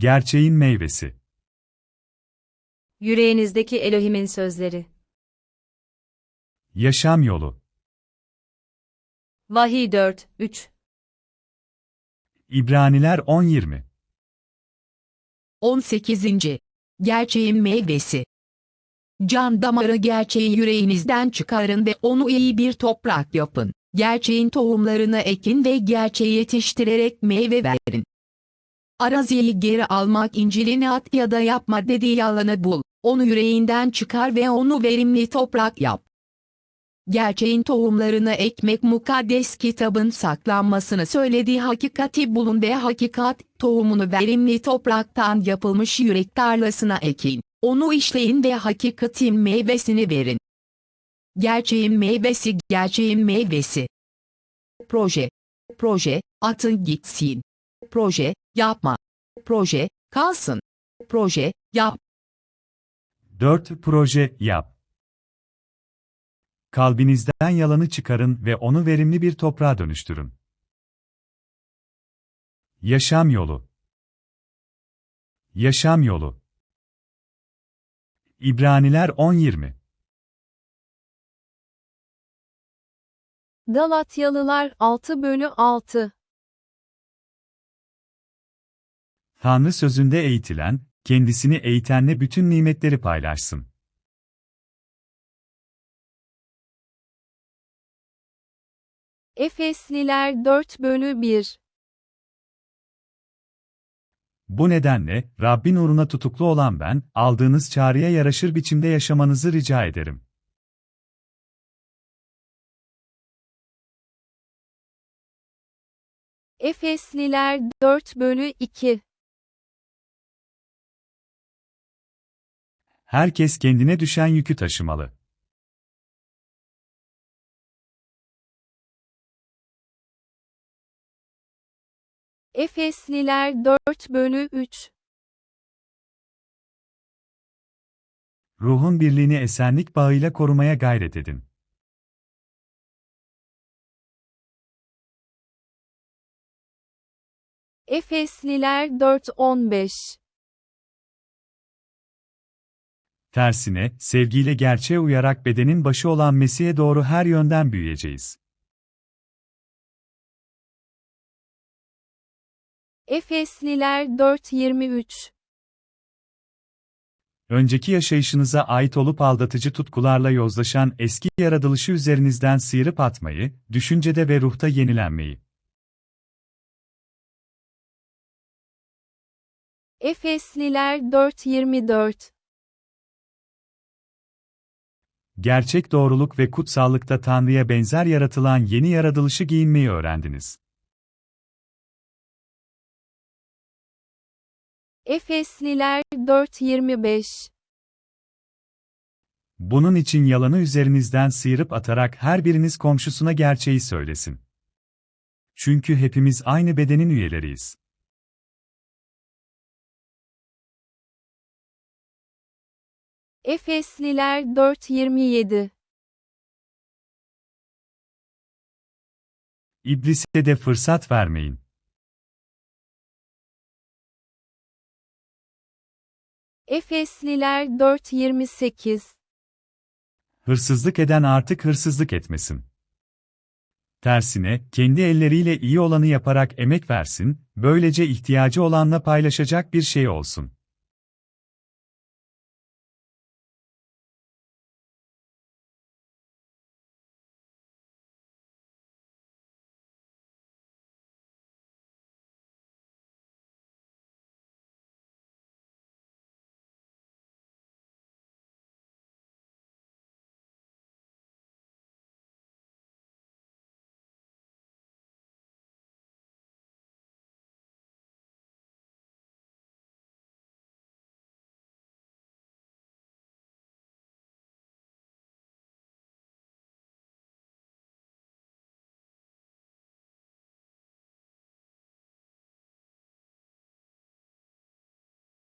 Gerçeğin meyvesi. Yüreğinizdeki Elohim'in sözleri. Yaşam yolu. Vahiy 4, 3. İbraniler 10-20. 18. Gerçeğin meyvesi. Can damarı gerçeği yüreğinizden çıkarın ve onu iyi bir toprak yapın. Gerçeğin tohumlarını ekin ve gerçeği yetiştirerek meyve verin. Araziyi geri almak İncil'ini at ya da yapma dediği yalanı bul. Onu yüreğinden çıkar ve onu verimli toprak yap. Gerçeğin tohumlarını ekmek mukaddes kitabın saklanmasını söylediği hakikati bulun ve hakikat tohumunu verimli topraktan yapılmış yürek tarlasına ekin. Onu işleyin ve hakikatin meyvesini verin. Gerçeğin meyvesi, gerçeğin meyvesi. Proje. Proje, atın gitsin. Proje, yapma. Proje, kalsın. Proje, yap. 4. Proje yap. Kalbinizden yalanı çıkarın ve onu verimli bir toprağa dönüştürün. Yaşam yolu. Yaşam yolu. İbraniler 10-20. Galatyalılar 6 bölü 6. Tanrı sözünde eğitilen, kendisini eğitenle bütün nimetleri paylaşsın. Efesliler 4 bölü 1. Bu nedenle, Rabbin uğruna tutuklu olan ben, aldığınız çağrıya yaraşır biçimde yaşamanızı rica ederim. Efesliler 4 bölü 2. Herkes kendine düşen yükü taşımalı. Efesliler 4 bölü 3. Ruhun birliğini esenlik bağıyla korumaya gayret edin. Efesliler 4 Tersine, sevgiyle gerçeğe uyarak bedenin başı olan Mesih'e doğru her yönden büyüyeceğiz. Efesliler 4 23. Önceki yaşayışınıza ait olup aldatıcı tutkularla yozlaşan eski yaratılışı üzerinizden sıyırıp atmayı, düşüncede ve ruhta yenilenmeyi. Efesliler 4 Gerçek doğruluk ve kutsallıkta Tanrı'ya benzer yaratılan yeni yaratılışı giyinmeyi öğrendiniz. Efesliler 4 25. Bunun için yalanı üzerinizden sıyırıp atarak her biriniz komşusuna gerçeği söylesin. Çünkü hepimiz aynı bedenin üyeleriyiz. Efesliler 4 27. İblise de fırsat vermeyin. Efesliler 4 28. Hırsızlık eden artık hırsızlık etmesin. Tersine, kendi elleriyle iyi olanı yaparak emek versin, böylece ihtiyacı olanla paylaşacak bir şey olsun.